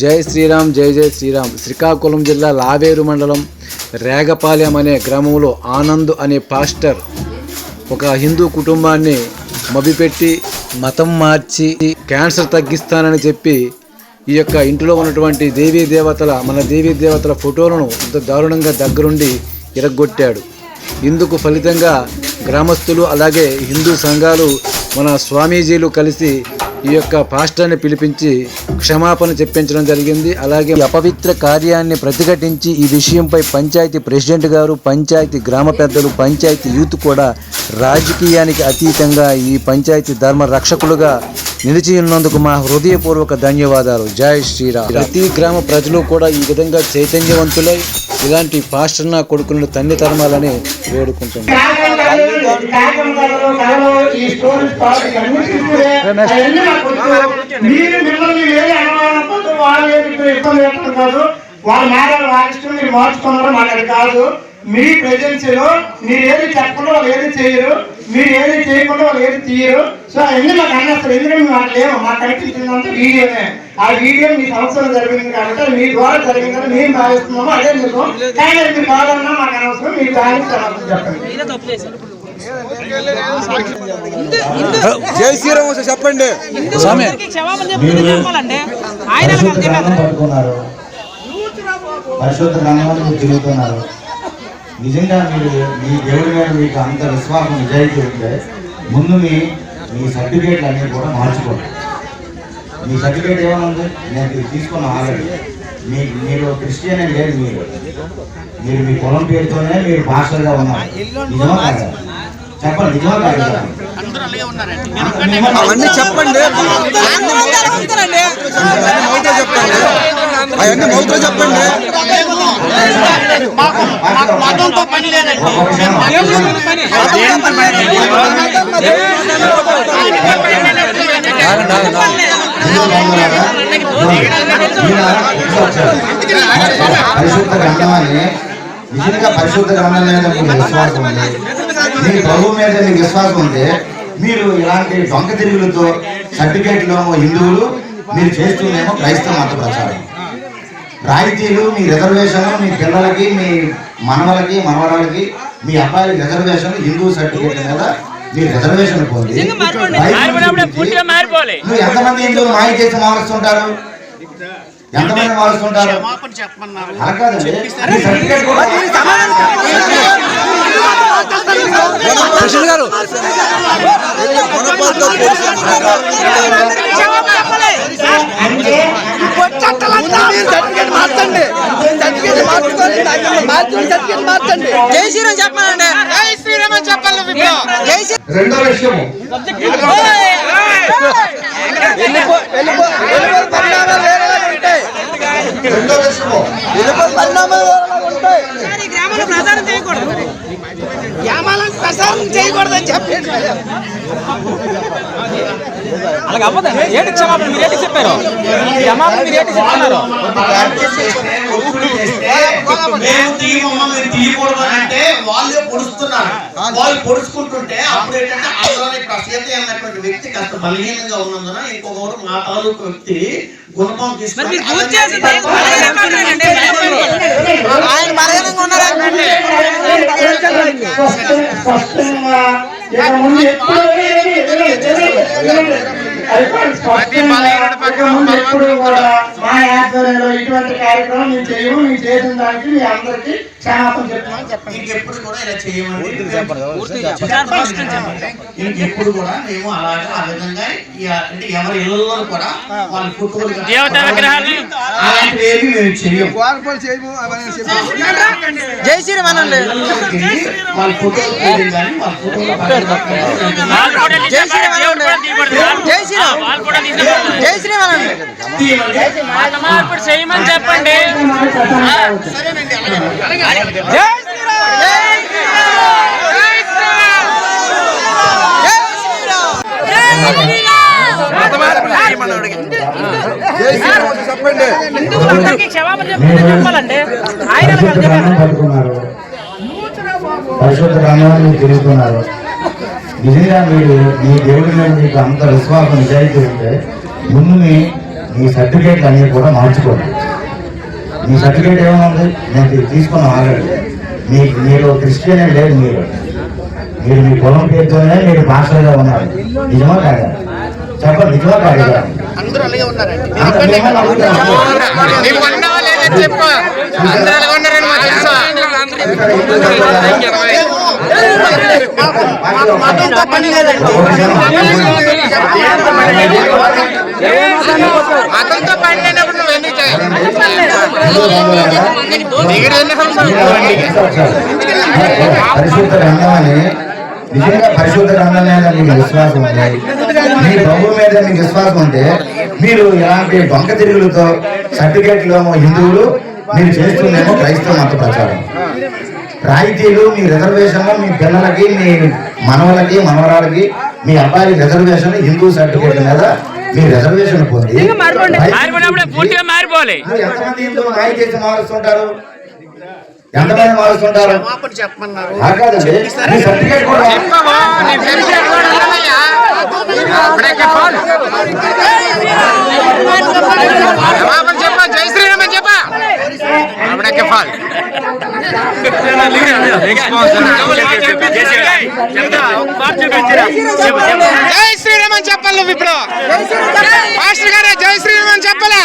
జై శ్రీరామ్ జై జై శ్రీరామ్. శ్రీకాకుళం జిల్లా లావేరు మండలం రేగపాలెం అనే గ్రామంలో ఆనంద్ అనే పాస్టర్ ఒక హిందూ కుటుంబాన్ని మభిపెట్టి మతం మార్చి క్యాన్సర్ తగ్గిస్తానని చెప్పి ఈ యొక్క ఇంటిలో ఉన్నటువంటి దేవీ దేవతల మన దేవీ దేవతల ఫోటోలను ఇంత దారుణంగా దగ్గరుండి ఇరగొట్టాడు. ఇందుకు ఫలితంగా గ్రామస్తులు అలాగే హిందూ సంఘాలు మన స్వామీజీలు కలిసి ఈ యొక్క పాస్టర్ని పిలిపించి క్షమాపణ చెప్పించడం జరిగింది. అలాగే అపవిత్ర కార్యాన్ని ప్రతిఘటించి ఈ విషయంపై పంచాయతీ ప్రెసిడెంట్ గారు పంచాయతీ గ్రామ పెద్దలు పంచాయతీ యూత్ కూడా రాజకీయానికి అతీతంగా ఈ పంచాయతీ ధర్మ రక్షకులుగా నిలిచి ఉన్నందుకు మా హృదయపూర్వక ధన్యవాదాలు. జై శ్రీరామ్. ప్రతి గ్రామ ప్రజలు కూడా ఈ విధంగా చైతన్యవంతులై ఇలాంటి పాస్టర్ నా కొడుకులను తన్ని తరమాలని వేడుకుంటున్నాను వాళ్ళు కాదు వాళ్ళ ఇష్టం మీరు మార్చుకున్నారు కాదు మీ ప్రెజెన్సీలో మీరు ఏది చెప్పకుండా వాళ్ళు ఏది చేయరు. మీరు ఏది చేయకుండా వాళ్ళు ఏది తీయరు. సో అవన్నీ మాకు అన్నస్తారు ఎందుకంటే మేము అట్లా లేవు? మాకు కనిపించిందంతా వీడియోనే. ఆ వీడియో మీ సంవత్సరం జరిగింది కాబట్టి మీ ద్వారా జరిగిందని మేము భావిస్తున్నాము. అదే నిజం కానీ అది మీరు కాదన్నా మాకు అనవసరం. మీరు సమాధానం చెప్పండి. జై శ్రీరామ్ చెప్పండి. పరిశుద్ధ మీరు తిరుగుతున్నారు. నిజంగా మీరు మీ దేవుడి మీద మీకు అంత విశ్వాసం నిజాయితీ ఉంటే ముందు మీ మీ సర్టిఫికేట్లు అన్నీ కూడా మార్చుకోండి. మీ సర్టిఫికేట్ ఏమైనా ఉంది నేను తీసుకున్న ఆల్రెడీ. మీ మీరు క్రిస్టియన్ అని లేదు మీరు. మీరు మీ కులం పేరుతోనే మీరు భాషలుగా ఉన్నారు. నిజమా కాదా? చెప్పండి నిజమా కాదా? అవన్నీ చెప్పండి. అవన్నీ మౌతో చెప్పండి. అవన్నీ మౌతో చెప్పండి. మతంతో పని లేదండి పరిశుద్ధ గ్రంథాన్ని నిజంగా పరిశుద్ధ గ్రంథం మీద మీకు విశ్వాసం ఉంది మీ ప్రభు మీద మీకు విశ్వాసం ఉంది మీరు ఇలాంటి దొంగ తిరుగులతో సర్టిఫికేట్లో హిందువులు మీరు చేస్తూనేమో క్రైస్తవ మత ప్రచారం రాయితీలు మీ రిజర్వేషన్ మీ పిల్లలకి మీ మనవలకి మనవరాలకి మీ అబ్బాయిలకి రిజర్వేషన్ హిందూ సర్టిఫికేట్ మీద మీరు రిజర్వేషన్ చూపించి నువ్వు ఎంతమంది హిందువులు మాయ చేసి మారుస్తుంటారు? ఎంతమంది మారుస్తుంటారు? అలా కాదండి. మీ సర్టిఫికేట్ కూడా ప్రెసిడెంట్ గారు గుణపాలతో అంటే జై శ్రీరామ్ చెప్పాలండి. జై శ్రీరామ్ అని చెప్పాలి జై శ్రీ రెండో విషయము రెండో విషయము ఈ గ్రామంలో ప్రచారం చేయకూడదు గ్రామాలను ప్రచారం చేయకూడదు అని చెప్పండి అలాగే అవ్వదండి ఏంటి క్షమాపణ మీరు ఏంటి చెప్పారు? క్షమాపణ మీరు ఏంటి చెప్తున్నారు మమ్మల్ని తీయకూడదు అంటే వాళ్ళే పొడుస్తున్నారు వాళ్ళు పొడుచుకుంటుంటే అప్పుడు ఏంటంటే అందులో ఇప్పుడు సీత అన్నటువంటి వ్యక్తి కాస్త బలహీనంగా ఉన్నందున ఇంకొకరు మా తాలూకు వ్యక్తి గుణపం తీసుకొని స్పష్టంగా కూడా. మా ఆధ్వర్యంలో ఇటువంటి కార్యక్రమం మేము చేయము మేము చేసిన దానికి మీ అందరికీ క్షమాపణ చెప్తున్నాం. చెప్పండి. ఇంకెప్పుడు కూడా ఇలా చేయమండి. ఇంకెప్పుడు కూడా మేము అలాగే ఆ విధంగా అంటే ఎవరి ఇళ్ళలో కూడా వాళ్ళ ఫోటోలు అలాంటివి ఏమి మేము చేయము. జై శ్రీరామ్. అనండి వెళ్ళి వాళ్ళ ఫోటోలు తీయడం కానీ వాళ్ళ ఫోటోలు పక్కన జై శ్రీరామ్ అనండి. జై శ్రీరామ్. జై శ్రీరామ్ అనండి. చేయమని చెప్పండి. జై శ్రీరామ్. జై జై శ్రీరామ్ వస్తే చెప్పండి ఆయనకి క్షమాపణ చెప్తే చెప్పాలండి ఆయన పరిశుద్ధ మీరు తిరుగుతున్నారు. నిజంగా మీరు మీ దేవుడి మీద మీకు అంత విశ్వాసం నిజాయితీ ఉంటే ముందు మీ మీ సర్టిఫికేట్లు అన్నీ కూడా మార్చుకోండి. మీ సర్టిఫికేట్ ఏమైనా నేను తీసుకున్న తీసుకున్నాను ఆల్రెడీ. మీ మీరు క్రిస్టియన్ లేదు మీరు. మీరు మీ పొలం పేరుతోనే మీరు మాస్టర్గా ఉన్నారు. నిజమా కాదా? చెప్పండి నిజమా కాదా? అందరూ అలాగే ఉన్నారండి. అందరూ మిమ్మల్ని అడుగుతాను. నీకు ఉన్నావా లేదా చెప్పు అందరూ అలాగే ఉన్నారని మాకు తెలుసు ఇక్కడ హిందూ సర్టిఫికేట్ మతంతో పని లేదండి మతంతో పని లేనప్పుడు నువ్వు ఎందుకు చేయాలి దిగుడు ఎన్ని సంవత్సరాలు పరిశుద్ధ గ్రంథం అని నిజంగా పరిశుద్ధ మీద మీకు విశ్వాసం ఉంది. మీ ప్రభు మీద మీకు విశ్వాసం ఉంటే మీరు ఇలాంటి దొంగ తిరుగులతో సర్టిఫికేట్లు హిందువులు మీరు చేస్తుందేమో క్రైస్తవ మత ప్రచారం. రాయితీలు మీ రిజర్వేషన్లు మీ పిల్లలకి మీ మనవలకి మనవరాలకి మీ అబ్బాయి రిజర్వేషన్ హిందూ సర్టిఫికేట్ మీద మీ రిజర్వేషన్ పొంది ఎంతమంది హిందువులు మాయ చేసి మారుస్తుంటారు? ఎంతమంది మారుస్తుంటారు? కాదండి. మీ సర్టిఫికేట్ కూడా చెప్పవా? నీ సర్టిఫికేట్ కూడా ఉందయ్యా. ఇప్పుడే చెప్పు జై శ్రీరామ్ అని చెప్పా. అప్పుడే చెప్పాలి జై శ్రీరామ్ అని చెప్పాలి నువ్వు ఇప్పుడు. మాస్టర్ గారు జై శ్రీరామ్ అని చెప్పాలా?